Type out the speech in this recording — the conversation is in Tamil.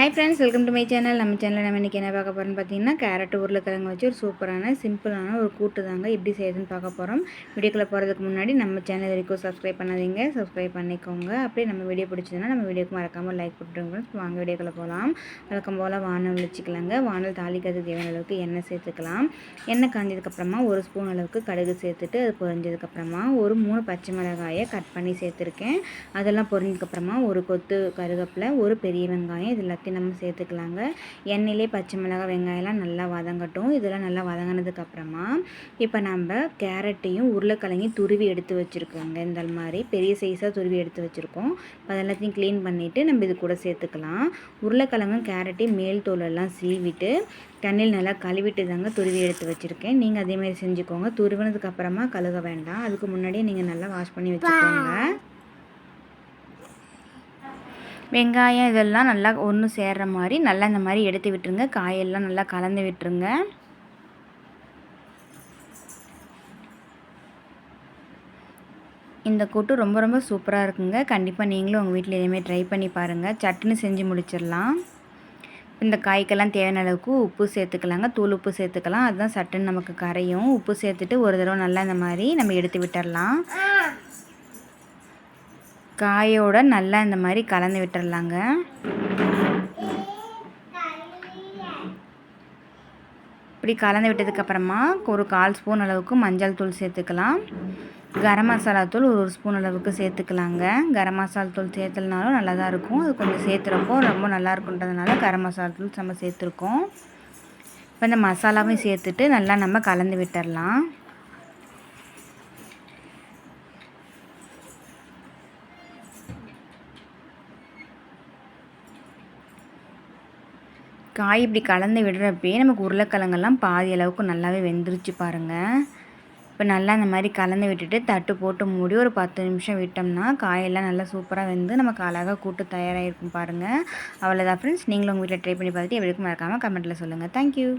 Hi friends welcome to my channel நம்ம சேனலில் நம்ம இன்றைக்கி என்ன பார்க்க போகிறோம்னு பார்த்தீங்கன்னா கேரட் உருளைக்கிழங்கு வச்சு ஒரு சூப்பரான சிம்பிளான ஒரு கூட்டு தாங்க எப்படி செய்யுதுன்னு பார்க்க போகிறோம் வீடியோக்குள்ளே போகிறதுக்கு முன்னாடி நம்ம சேனல் வரைக்கும் சப்ஸ்கிரைப் பண்ணாதீங்க. சப்ஸ்கிரைப் பண்ணிக்கோங்க. அப்படியே நம்ம வீடியோ பிடிச்சதுன்னா நம்ம வீடியோக்கு மறக்காமல் லைக் போட்டுருங்க ஃப்ரெண்ட்ஸ் வாங்க வீடியோக்குள்ளே போகலாம் வழக்கம் போல் வானல் வச்சுக்கலாங்க வானல் தாளிக்கிறதுக்கு தேவையான அளவுக்கு எண்ணெய் சேர்த்துக்கலாம். எண்ணெய் காஞ்சதுக்கப்புறமா ஒரு ஸ்பூன் அளவுக்கு கடுகு சேர்த்துட்டு அது பொரிஞ்சதுக்கப்புறமா ஒரு மூணு பச்சை மிளகாயை கட் பண்ணி சேர்த்துருக்கேன். அதெல்லாம் பொரிஞ்சதுக்கப்புறமா ஒரு கொத்து கருகப்பில் ஒரு பெரிய வெங்காயம் இது எல்லாத்தையும் நம்ம சேர்த்துக்கலாங்க. எண்ணெயிலே பச்சை மிளகாய் வெங்காயம்லாம் நல்லா வதங்கட்டும். இதெல்லாம் நல்லா வதங்கினதுக்கப்புறமா இப்போ நம்ம கேரட்டையும் உருளைக்கிழங்கையும் துருவி எடுத்து வச்சுருக்கோங்க. இந்த மாதிரி பெரிய சைஸாக துருவி எடுத்து வச்சுருக்கோம். இப்போ அதெல்லாத்தையும் க்ளீன் பண்ணிவிட்டு நம்ம இது கூட சேர்த்துக்கலாம். உருளைக்கிழங்கும் கேரட்டையும் மேல் தோலெல்லாம் சீவிட்டு தண்ணியில் நல்லா கழுவிட்டு தாங்க துருவி எடுத்து வச்சுருக்கேன். நீங்கள் அதேமாதிரி செஞ்சுக்கோங்க. துருவினதுக்கப்புறமா கழுக வேண்டாம். அதுக்கு முன்னாடியே நீங்கள் நல்லா வாஷ் பண்ணி வச்சுக்கோங்க. வெங்காயம் இதெல்லாம் நல்லா ஒன்று சேர்கிற மாதிரி நல்லா இந்த மாதிரி எடுத்து விட்டுருங்க. காயெல்லாம் நல்லா கலந்து விட்டுருங்க. இந்த கூட்டு ரொம்ப ரொம்ப சூப்பராக இருக்குங்க. கண்டிப்பாக நீங்களும் உங்கள் வீட்டில் எதுவுமே ட்ரை பண்ணி பாருங்கள் சட்டுன்னு செஞ்சு முடிச்சிடலாம். இந்த காய்க்கெல்லாம் தேவையான அளவுக்கு உப்பு சேர்த்துக்கலாங்க. தூள் உப்பு சேர்த்துக்கலாம். அதுதான் சட்டுன்னு நமக்கு கரையும். உப்பு சேர்த்துட்டு ஒரு தடவை நல்லா இந்த மாதிரி நம்ம எடுத்து விட்டுடலாம் காயோட நல்லா இந்த மாதிரி கலந்து விட்டுடலாங்க இப்படி கலந்து விட்டதுக்கப்புறமா ஒரு கால் ஸ்பூன் அளவுக்கு மஞ்சள் தூள் சேர்த்துக்கலாம். கரம் மசாலா தூள் ஒரு ஒரு ஸ்பூன் அளவுக்கு சேர்த்துக்கலாங்க. கரம் மசாலா தூள் சேர்த்துலனாலும் நல்லா தான் இருக்கும். அது கொஞ்சம் சேர்த்துறப்போ ரொம்ப நல்லா இருக்குன்றதுனால கரம் மசாலா தூள் நம்ம சேர்த்துருக்கோம். இப்போ இந்த மசாலாவையும் சேர்த்துட்டு நல்லா நம்ம கலந்து விட்டுடலாம் காய் இப்படி கலந்து விடுறப்பே நமக்கு உருளைக்கிழங்கெல்லாம் பாதி அளவுக்கு நல்லாவே வெந்துருச்சு பாருங்கள் இப்போ நல்லா இந்த மாதிரி கலந்து விட்டுட்டு தட்டு போட்டு மூடி ஒரு பத்து நிமிஷம் விட்டோம்னா காயெல்லாம் நல்லா சூப்பராக வெந்து நமக்கு அழகாக கூட்டு தயாராகிருக்கும் பாருங்கள் அவ்வளோதான் ஃப்ரெண்ட்ஸ் நீங்களும் உங்கள் வீட்டில் ட்ரை பண்ணி பார்த்துட்டு எப்படி மறக்காமல் கமெண்ட்டில் சொல்லுங்கள் தேங்க்யூ